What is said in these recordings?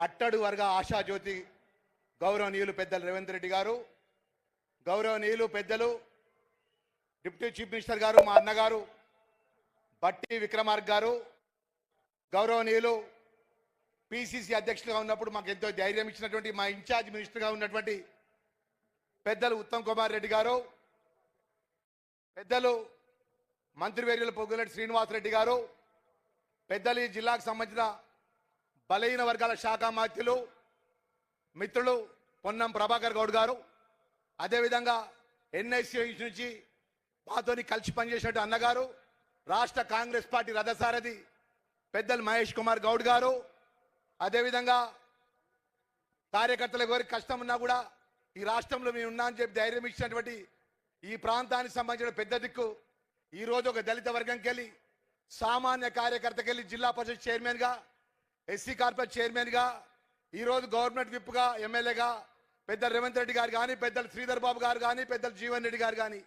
అట్టడు వర్గ ఆశాజ్యోతి గౌరవనీయులు పెద్దలు రేవంత్ రెడ్డి గారు గౌరవనీయులు పెద్దలు డిప్యూటీ చీఫ్ మినిస్టర్ గారు మా అన్నగారు బట్టి విక్రమార్క్ గారు గౌరవనీయులు పిసిసి అధ్యక్షులుగా ఉన్నప్పుడు మాకు ఎంతో ధైర్యం ఇచ్చినటువంటి మా ఇన్ఛార్జ్ మినిస్టర్గా ఉన్నటువంటి పెద్దలు ఉత్తమ్ కుమార్ రెడ్డి గారు పెద్దలు మంత్రివర్యులు పొగ్గులెట్టి శ్రీనివాసరెడ్డి గారు పెద్దలు ఈ జిల్లాకు సంబంధించిన బలహీన వర్గాల శాఖ మాత్యులు మిత్రులు పొన్నం ప్రభాకర్ గౌడ్ గారు. అదేవిధంగా ఎన్ఐసి నుంచి మాతోని కలిసి పనిచేసినట్టు అన్నగారు రాష్ట్ర కాంగ్రెస్ పార్టీ రథసారథి పెద్దలు మహేష్ కుమార్ గౌడ్ గారు. అదేవిధంగా కార్యకర్తలు ఎవరికి కష్టం ఉన్నా కూడా ఈ రాష్ట్రంలో మేము ఉన్నా అని చెప్పి ధైర్యం ఇచ్చినటువంటి ఈ ప్రాంతానికి సంబంధించిన పెద్ద దిక్కు ఈ రోజు ఒక దళిత వర్గంకి వెళ్ళి సామాన్య కార్యకర్తకి వెళ్ళి జిల్లా పరిషత్ చైర్మన్గా ఎస్సీ కార్పొరేట్ చైర్మన్గా ఈరోజు గవర్నమెంట్ విప్గా ఎమ్మెల్యేగా పెద్ద రేవంత్ రెడ్డి గారు కానీ పెద్దలు శ్రీధర్ బాబు గారు కానీ పెద్దలు జీవన్ రెడ్డి గారు కానీ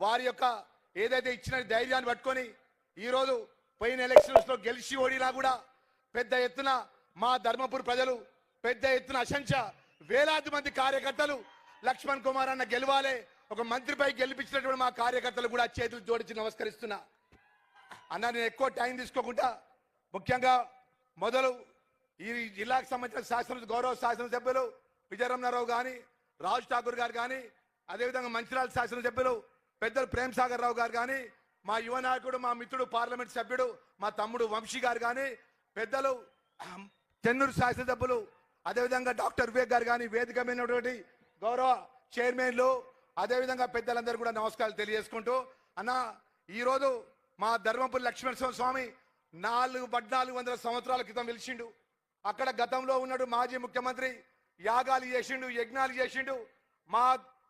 వారి యొక్క ఏదైతే ఇచ్చిన ధైర్యాన్ని పట్టుకొని ఈరోజు పోయిన ఎలక్షన్స్లో గెలిచి ఓడినా కూడా పెద్ద ఎత్తున మా ధర్మపురి ప్రజలు పెద్ద ఎత్తున అసంఖ్య వేలాది మంది కార్యకర్తలు లక్ష్మణ్ కుమార్ అన్న గెలవాలే ఒక మంత్రిపై గెలిపించినటువంటి మా కార్యకర్తలు కూడా చేతులు జోడించి నమస్కరిస్తున్నా. అన్న నేను ఎక్కువ టైం తీసుకోకుండా ముఖ్యంగా మొదలు ఈ జిల్లాకు సంబంధించిన శాసన గౌరవ శాసనసభ్యులు విజయరమణారావు కానీ రాజ్ ఠాకూర్ గారు కానీ అదేవిధంగా మంచిర్యాల శాసనసభ్యులు పెద్దలు ప్రేమ్ సాగర్ రావు గారు కానీ మా యువ నాయకుడు మా మిత్రుడు పార్లమెంట్ సభ్యుడు మా తమ్ముడు వంశీ గారు కానీ పెద్దలు చెన్నూరు శాసనసభ్యులు అదేవిధంగా డాక్టర్ వివేక్ గారు కానీ వేదిక మీదటువంటి గౌరవ చైర్మన్లు అదేవిధంగా పెద్దలందరూ కూడా నమస్కారాలు తెలియజేసుకుంటూ అన్న ఈరోజు మా ధర్మపురి లక్ష్మణ స్వామి నాలుగు పద్నాలుగు వందల సంవత్సరాల క్రితం వెలిచిండు అక్కడ గతంలో ఉన్నాడు మాజీ ముఖ్యమంత్రి యాగాలు చేసిండు యజ్ఞాలు చేసిండు. మా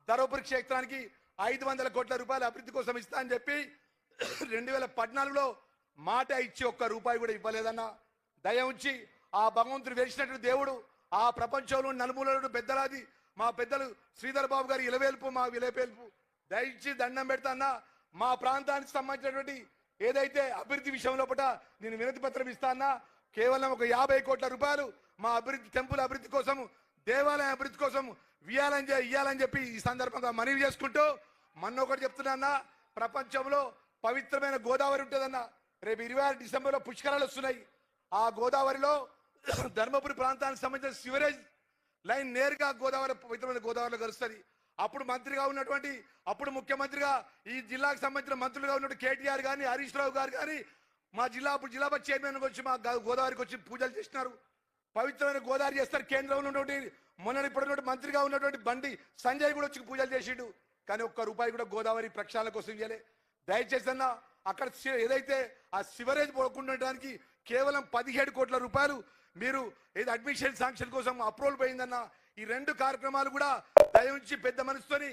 ధర్మపురి క్షేత్రానికి ఐదు వందల కోట్ల రూపాయల అభివృద్ధి కోసం ఇస్తా అని చెప్పి రెండు వేల పద్నాలుగులో మాట ఇచ్చి ఒక్క రూపాయి కూడా ఇవ్వలేదన్న దయ ఉంచి ఆ భగవంతుడు వెలిచినట్టు దేవుడు ఆ ప్రపంచంలో నలుమూలలు పెద్దలాది మా పెద్దలు శ్రీధర్ బాబు గారి ఇలవేల్పు మా విలవేల్పు దయచి దండం పెడతా మా ప్రాంతానికి సంబంధించినటువంటి ఏదైతే అభివృద్ధి విషయంలో పట నేను వినతి పత్రం ఇస్తానా కేవలం ఒక యాభై కోట్ల రూపాయలు మా అభివృద్ధి టెంపుల్ అభివృద్ధి కోసం దేవాలయం అభివృద్ధి కోసం వియాలని ఇయ్యాలని చెప్పి ఈ సందర్భంగా మనవి చేసుకుంటూ మొన్న ఒకటి చెప్తున్నా ప్రపంచంలో పవిత్రమైన గోదావరి ఉంటుందన్న రేపు ఇరవై ఆరు డిసెంబర్లో పుష్కరాలు వస్తున్నాయి. ఆ గోదావరిలో ధర్మపురి ప్రాంతానికి సంబంధించిన సివరేజ్ లైన్ నేరుగా గోదావరి పవిత్రమైన గోదావరిలో కలుస్తుంది. అప్పుడు మంత్రిగా ఉన్నటువంటి అప్పుడు ముఖ్యమంత్రిగా ఈ జిల్లాకు సంబంధించిన మంత్రులుగా ఉన్నటువంటి కేటీఆర్ కానీ హరీష్ రావు గారు కానీ మా జిల్లా అప్పుడు జిల్లా చైర్మన్ వచ్చి మా గోదావరికి వచ్చి పూజలు చేసినారు. పవిత్రమైన గోదావరి చేస్తారు. కేంద్రంలో ఉన్నటువంటి మొన్న ఇప్పుడు మంత్రిగా ఉన్నటువంటి బండి సంజయ్ కూడా వచ్చి పూజలు చేసిండు. కానీ ఒక్క రూపాయి కూడా గోదావరి ప్రక్షాళన కోసం ఇవ్వలే. దయచేసి అన్న అక్కడ ఏదైతే ఆ సివరేజ్ పోకుండా ఉండడానికి కేవలం పదిహేడు కోట్ల రూపాయలు మీరు ఏదో అడ్మిషన్ శాంక్షన్ కోసం అప్రూవల్ పోయిందన్న ఈ రెండు కార్యక్రమాలు కూడా దయవుంచి పెద్ద మనసుతోని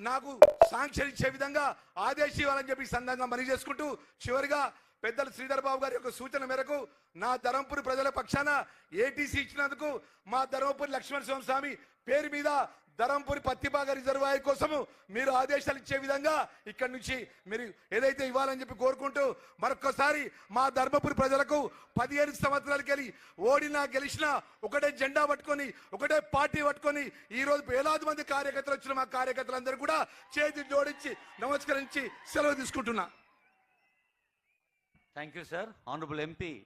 నాకు శాంక్షన్ ఇచ్చే విధంగా ఆదేశం ఇవ్వాలని చెప్పి సందర్భంగా మనవి చేసుకుంటూ చివరిగా పెద్దలు శ్రీధర్ బాబు గారి యొక్క సూచన మేరకు నా ధర్మపురి ప్రజల పక్షాన ఏటీసీ ఇచ్చినందుకు మా ధర్మపురి లక్ష్మణ స్వామి పేరు మీద ధర్మపురి పత్తిపాగ రిజర్వాయర్ కోసము మీరు ఆదేశాలు ఇచ్చే విధంగా ఇక్కడి నుంచి మీరు ఏదైతే ఇవ్వాలని చెప్పి కోరుకుంటూ మరొకసారి మా ధర్మపురి ప్రజలకు పదిహేను సంవత్సరాలకి వెళ్ళి ఓడినా గెలిచినా ఒకటే జెండా పట్టుకొని ఒకటే పార్టీ పట్టుకొని ఈరోజు వేలాది మంది కార్యకర్తలు వచ్చిన మా కార్యకర్తలందరూ కూడా చేతి జోడించి నమస్కరించి సెలవు తీసుకుంటున్నా. Thank you, sir. Honorable MP.